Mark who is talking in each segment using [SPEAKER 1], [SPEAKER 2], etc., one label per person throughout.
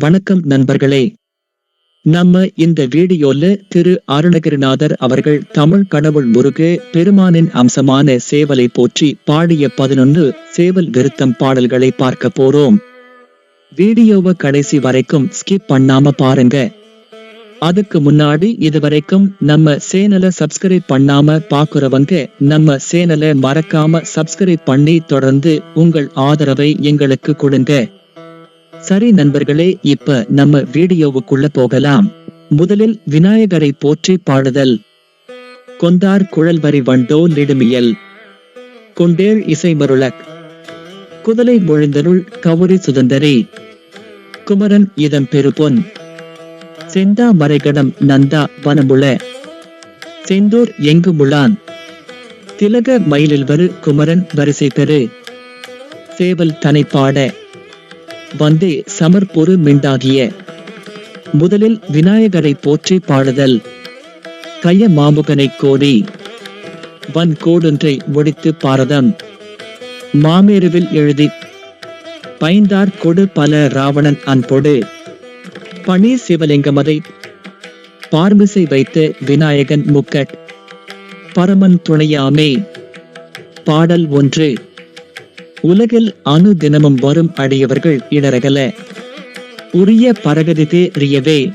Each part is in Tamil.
[SPEAKER 1] வணக்கம் நண்பர்களே. நம்ம இந்த வீடியோல திரு அருணகிரிநாதர் அவர்கள் தமிழ் கடவுள் முருகு பெருமானின் அம்சமான சேவலை போற்றி பாடிய பதினொன்று சேவல் விருத்தம் பாடல்களை பார்க்க போறோம். வீடியோவை கடைசி வரைக்கும் ஸ்கிப் பண்ணாம பாருங்க. அதுக்கு முன்னாடி இதுவரைக்கும் நம்ம சேனலை சப்ஸ்கிரைப் பண்ணாம பாக்குறவங்க நம்ம சேனலை மறக்காம சப்ஸ்கிரைப் பண்ணி தொடர்ந்து உங்கள் ஆதரவை எங்களுக்கு கொடுங்க. சரி நண்பர்களே இப்ப நம்ம வீடியோவுக்குள்ள போகலாம். முதலில் விநாயகரை போற்றி பாடுதல். கொந்தார் குழல் வரி வண்டோ நெடுமியல். கொண்டேள் இசைமருளக். குதலை மொழிந்தருள் கவுரி சுதந்தரி. குமரன் இதம் பெருபொன். செந்தா மறைகடம் நந்தா வனமுள. செந்தூர் எங்கு முளான் திலக மயிலில் வரு குமரன் வரிசை பெரு சேவல் தனை பாட. வந்தே சமர்பொரு மிண்டாகிய. முதலில் விநாயகரை போற்றி பாடுதல். கைய மாமுகனைக் கோடி வன் கோடொன்றை முடித்து பாரதம். மாமேருவில் எழுதி பைந்தார் கொடு பல ராவணன் அன்பொடு. பனி சிவலிங்கமதை பார்மிசை வைத்து விநாயகன் முக்கட். பரமன் துணையாமே. பாடல் ஒன்று. உலகில் அணு தினமும் வரும் அடியவர்கள் இடரகல உரிய பரகதி ரியவே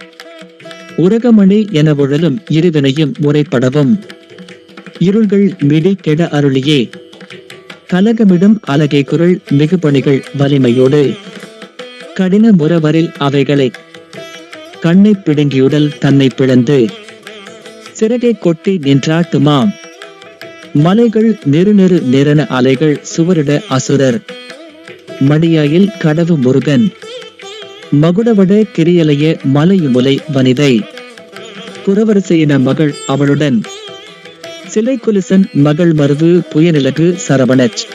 [SPEAKER 1] உரகமணி என உழலும் இருவினையும் முறைப்படவும். இருள்கள் மிடி கெட அருளியே. கலகமிடும் அலகை குரல் மிகுபணிகள் வலிமையோடு. கடின முறவரில் அவைகளை. கண்ணை பிடுங்கியுடல் தன்னை பிளந்து. சிறகை கொட்டி நின்றாட்டுமாம். மலைகள் நெருநெரு நிறன அலைகள் சுவரிட அசுரர். மடியாயில் கடவு முருகன். மகுடவட கிரியலைய மலையுமுலை வனிதை. குறவரசையின மகள் அவளுடன். சிலை குலிசன் மகள் மருவு புயநிலகு சரவணச்.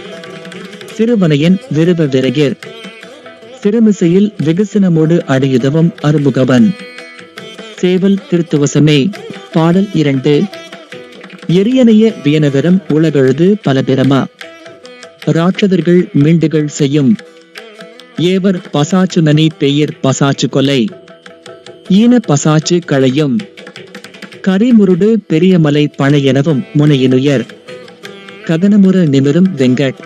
[SPEAKER 1] சிறுவனையன் விருவ விரகிர் சிறுமிசையில் விகசனமோடு அடியுதவும் அருமுகவன். சேவல் திருத்துவசமே. பாடல் இரண்டு. எரியனைய வியனவரம் உலகழுது பலபிரமா ராட்சதர்கள் மீண்டுகள் செய்யும். ஏவர் பசாச்சு நனி பெயர் பசாச்சு கொலை. ஈன பசாச்சு களையும். கரிமுருடு பெரியமலை பழையெனவும் முனையினுயர். ககனமுற நிமிரும் வெங்கட்.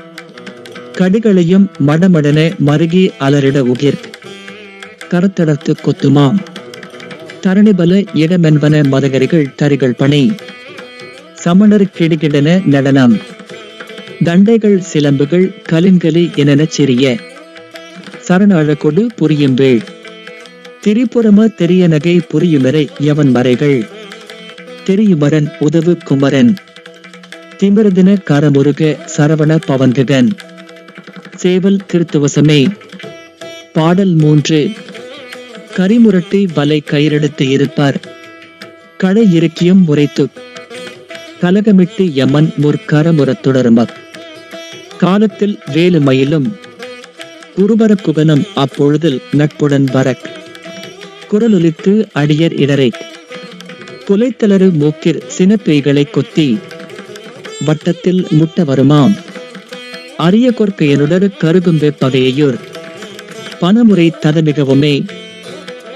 [SPEAKER 1] கடுகளையும் மடமடன மருகி அலரிட உகிர். கரத்தடத்து கொத்துமாம். தரணிபல இடமென்பன மதகரிகள் தரிகள் பணி சமணர் கிடுகிடன நடனம். தண்டைகள் சிலம்புகள் கலின்களி எனன சிறிய. சரணாழக்கொடு புரியும்பேள் திரிபுரம தெரிய நகை புரியுமரை எவன் மறைகள். தெரியுமரன் உதவு குமரன். திமிரதின கரமுருக சரவண பவன்ககன். சேவல் திருத்துவசமே. பாடல் மூன்று. கரிமுரட்டி வலை கயிறெடுத்து இருப்பார். கடை இறுக்கியும் உரைத்து கலகமிட்டு யமன் முற்கரமுறத்துடருமக் காலத்தில் வேலு மயிலும் குருபர குகனம் அப்பொழுதில் நட்புடன் வரக். குரலொலித்து அடியர் இடரை. குலைத்தளறு மூக்கிற் சினப்பெய்களை கொத்தி வட்டத்தில் முட்ட வருமாம். அரிய கொற்கையனுடர் கருகும்பே பகையையூர். பணமுறை ததமிகவுமே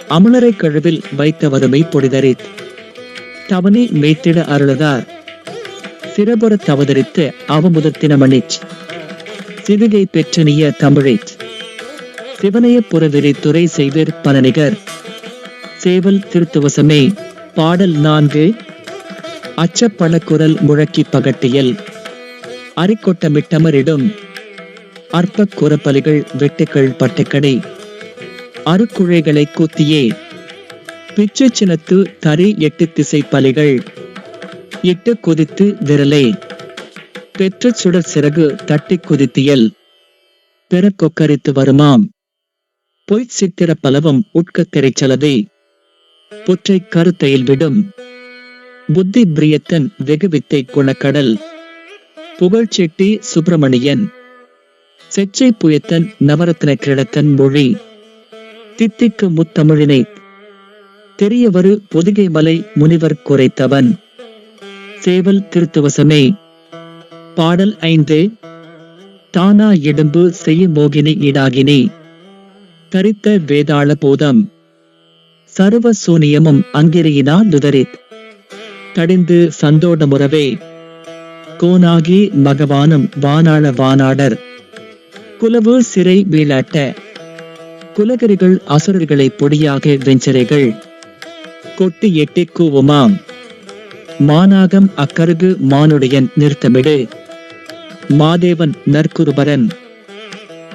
[SPEAKER 1] அமலரை கழுவில் வைத்த வறுமை பொடிதரித். தவனை மேய்த்திட அருளதார். சிறபுற தவதரித்து அவமுதத்தினமணிச் சிவிகை பெற்றனிய தமிழைச் சிவனைய புறவிரை துறை செய்வர் பலனிகர் சேவல் திருத்துவசமே பாடல் நான்கு. அச்சப்பணக்குரல் முழக்கி பகட்டியல். அரிக்கொட்டமிட்டமரிடும் அற்பக் குரப்பலிகள் வெட்டுக்கள் பட்டுக்கடை. அருக்குழைகளை கூத்தியே. பிச்சு சினத்து தரி எட்டு திசை பலிகள் இட்டு குதித்து விரலே. பெற்ற சுடர் சிறகு தட்டி குதித்தியல். பெற கொக்கரித்து வருமாம். பொய்ச் சித்திர பலவம் உட்கத் திரைச்சலதே. புற்றை கருத்தையில் விடும். புத்தி பிரியத்தன் வெகு வித்தை குணக்கடல். புகழ்ச்செட்டி சுப்பிரமணியன். செச்சை புயத்தன் நவரத்ன கிரடத்தன் மொழி. தித்திக்கு முத்தமிழினை தெரியவரு பொதிகை மலை முனிவர் குறைத்தவன். சேவல் திருத்துவசமே. பாடல் ஐந்து தானா எடும்பு செய்ய மோகினி ஈடாகினி. தரித்த வேதாள போதம் சர்வ சூனியமும் அங்கிரியினா துதரித் தடிந்து சந்தோடமுறவே கோனாகி மகவானும் வானாள வானாடர் குலவு சிறை வீழாட்ட குலகரிகள் அசுரர்களை பொடியாக வெஞ்சரைகள். கொட்டி எட்டி கூவுமாம் மானாகம் அக்கருகு மானுடையன் நிறுத்தமிடு. மாதேவன் நற்குருபரன்.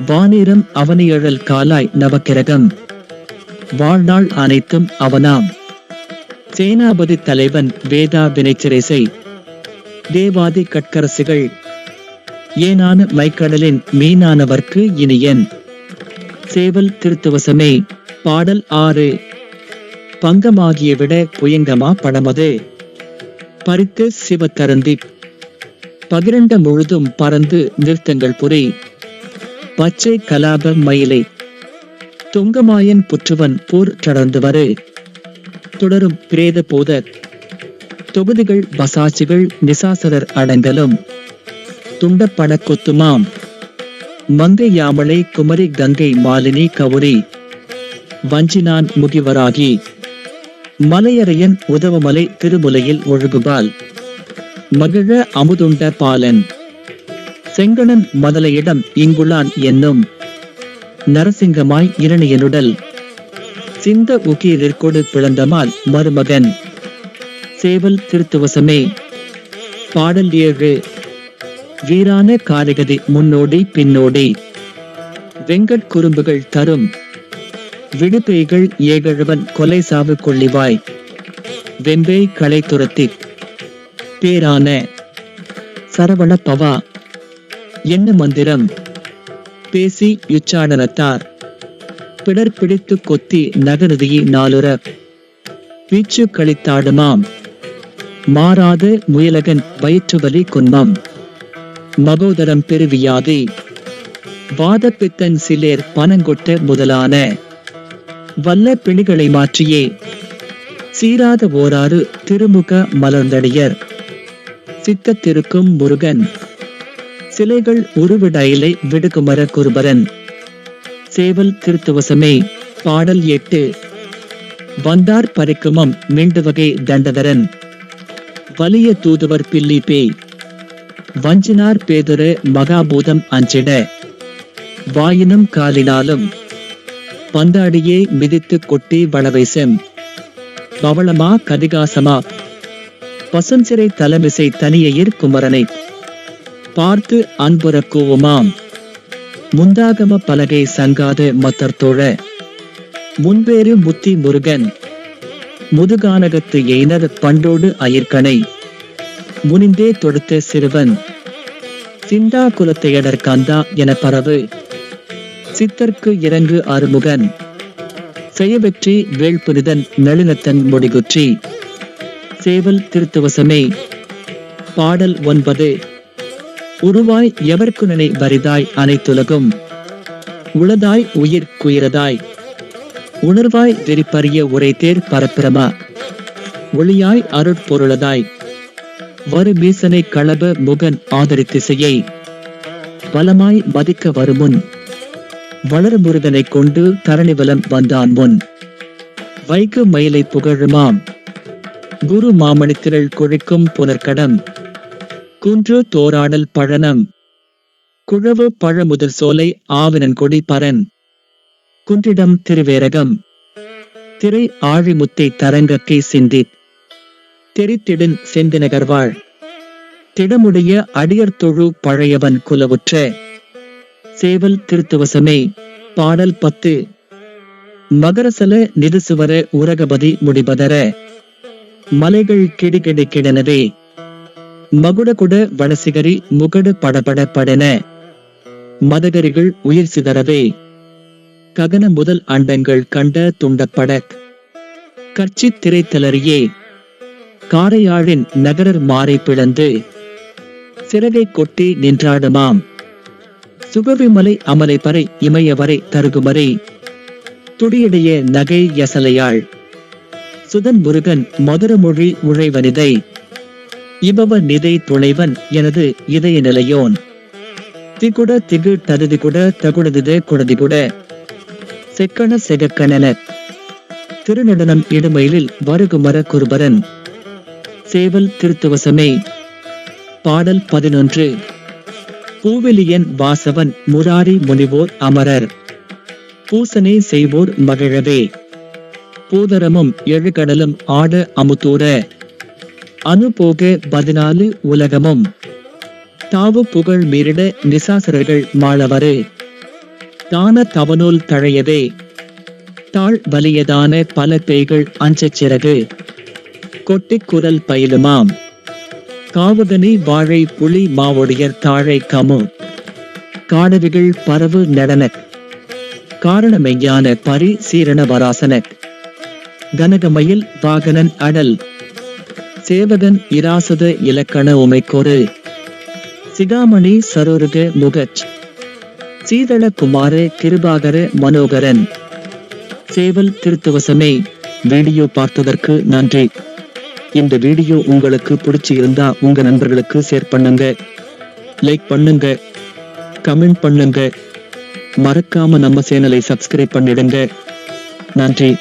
[SPEAKER 1] வானீரம் அவனியழல் காலாய் நவக்கிரகம். வாழ்நாள் அனைத்தும் அவனாம். சேனாபதி தலைவன் வேதா வினைச்சிரேசை. தேவாதி கட்கரசுகள். ஏனான மைக்கடலின் மீனானவர்க்கு இனியன். சேவல் திருத்துவசமே. பாடல் ஆறு. பங்கமாகிய விட புயங்கமா படமது பறித்து சிவக்கருந்தி பகிரண்ட முழுதும் பறந்து நிறுத்தங்கள் புரி பச்சை கலாப மயிலை. துங்கமாயன் புற்றுவன் போர் தொடர்ந்து வரு. தொடரும் பிரேத போத தொகுதிகள் பசாட்சிகள் நிசாசரர் அடைந்தலும். துண்டப்பட கொத்துமாம். மங்கை யாமலை குமரி கங்கை மாலினி கவுரி. வஞ்சினான் முகிவராகி மலையறையன் உதவமலை திருமுலையில் ஒழுகுபால் மகிழ அமுதுண்ட பாலன். செங்கணன் மதலையிடம் இங்குளான் என்னும். நரசிங்கமாய் இரணியனுடல். சிந்த உக்கீரிற்கொடு பிளந்தமால் மருமகன். சேவல் திருத்துவசமே. பாடல் ஏழு. வீரான காரகதி முன்னோடி பின்னோடி. வெங்கட் குறும்புகள் தரும். விடுபேய்கள் ஏகழவன் கொலை சாவு கொள்ளிவாய். வெம்பே களை துரத்தி. பேரான சரவண பவா. என்ன மந்திரம்? பேசி யுச்சாடனத்தார் பிடர் பிடித்து கொத்தி நகருதியை நாலுர வீச்சு கழித்தாடுமாம். மாறாது முயலகன் வயிற்றுவலி குன்மம். மகோதரம் பெருவியாதி. வாதப்பித்தன் சிலேர் பனங்கொட்ட முதலான வல்ல பிணிகளை மாற்றியே. சீராத ஓராறு திருமுக மலர்ந்தடியர். சித்தத்திருக்கும் முருகன். சிலைகள் உருவிடயிலை விடுகுமர குருபரன். சேவல் திருத்துவசமே பாடல் எட்டு. வந்தார் பரிக்குமம் மீண்டு வகை தண்டதரன் வலிய தூதுவர் பில்லி பேய். வஞ்சினார் பேதுரு மகாபூதம் அஞ்சிட. வாயினும் காலினாலும் பந்தாடியே மிதித்து கொட்டி வளவைசம் பவளமா கதிகாசமா. பசுஞ்சிறை தலைமிசை தனியையிற் குமரனை பார்த்து அன்புற கூவுமாம். முந்தாகம பலகை சங்காத மத்தர்தோழ முன்பேறு முத்தி முருகன். முதுகானகத்து எய்னர் பண்டோடு அயிர்கனை முனிந்தே தொடுத்த சிறுவன். சிந்தா குலத்தையடர் கந்தா என பரவு. சித்தர்க்கு இறங்கு ஆறுமுகன். செயவெற்றி வேள்புனிதன் நளினத்தன் முடிகுற்றி. சேவல் திருத்துவசமே. பாடல் ஒன்பது. உருவாய் எவர்க்கு நினை வரிதாய் அனைத்துலகும். உளதாய் உயிர் குயிரதாய். உணர்வாய் வெறிப்பறிய உரைத்தேர் பரப்பிரமா. ஒளியாய் அருட்பொருளதாய் வரு மீசனை களப முகன் ஆதரித்திசையை. பலமாய் மதிக்க வருமுன். வளர் முருகனைக் கொண்டு தரணிவலம் வந்தான் முன். வைகு மயிலை புகழுமாம். குரு மாமணித்திரள் கொழிக்கும் புனர்கடம் குன்று தோராடல் பழனம். குழவு பழமுதல் சோலை ஆவினன் கொடி பரன். குன்றிடம் திருவேரகம். திரை ஆழிமுத்தை தரங்கக்கை சிந்தி தெரித்திடன் செந்தினகர்வாள். திடமுடைய அடியர் தொழு பழையவன் குலவுற்ற. சேவல் திருத்துவசமே. பாடல் பத்து. மகரசல நிதுசுவர உரகபதி முடிபதர மலைகள் கிடுகிடு கிடனவே. மகுடகுட வளசிகரி முகடு படபட படன. மதகரிகள் உயிர் சிதறவே. ககன முதல் அண்டங்கள் கண்ட துண்டப்பட கட்சி திரைத்தலரியே காரையாழின் நகரர் மாறை பிளந்து. சிறகை கொட்டி நின்றாடுமாம். சுகவிமலை அமலை பறை இமயவரை தருகுமறை துடியடைய நகை யசலையாள். சுதன் முருகன் மதுரமொழி உழைவனிதை. இபவ நிதை துணைவன் எனது இதய நிலையோன். திகுட திகு தருதிகுட தகுடதித குடதிகுட செக்கண செகக்கணன. திருநடனம் இடுமயிலில் வருகுமர குருபரன். சேவல் திருத்துவசமே. பாடல் பதினொன்று. பூவெளியன் வாசவன் முராரி முனிவோர் அமரர். பூசனை செய்வோர் மகிழவே. பூதரமும் எழுகடலும் ஆட அமுத்தூர அனுபோக பதினாலு உலகமும். தாவு புகழ் மீறிட நிசாசரர்கள் மாளவரு தான தவநூல் தழையதே தாழ் வலியதான பல பேய்கள் அஞ்சச் சிறகு. கொட்டிக் குரல் பயிலுமாம். காவுதனி வாழை புலி மாவொடியர் தாழை கமு. காடவிகள் பரவு நடன காரணமையான பரி சீரண வராசன கனகமயில் வாகனன் அடல் சேவகன் இராசத இலக்கண உமைக்கொரு. சிகாமணி சரோருக முகச். சீதள குமார கிருபாகர மனோகரன். சேவல் திருத்துவசமே. வீடியோ பார்த்ததற்கு நன்றி. இந்த வீடியோ உங்களுக்கு பிடிச்சி இருந்தா உங்க நண்பர்களுக்கு ஷேர் பண்ணுங்க. லைக் பண்ணுங்க. கமெண்ட் பண்ணுங்க. மறக்காம நம்ம சேனலை சப்ஸ்கிரைப் பண்ணிடுங்க. நன்றி.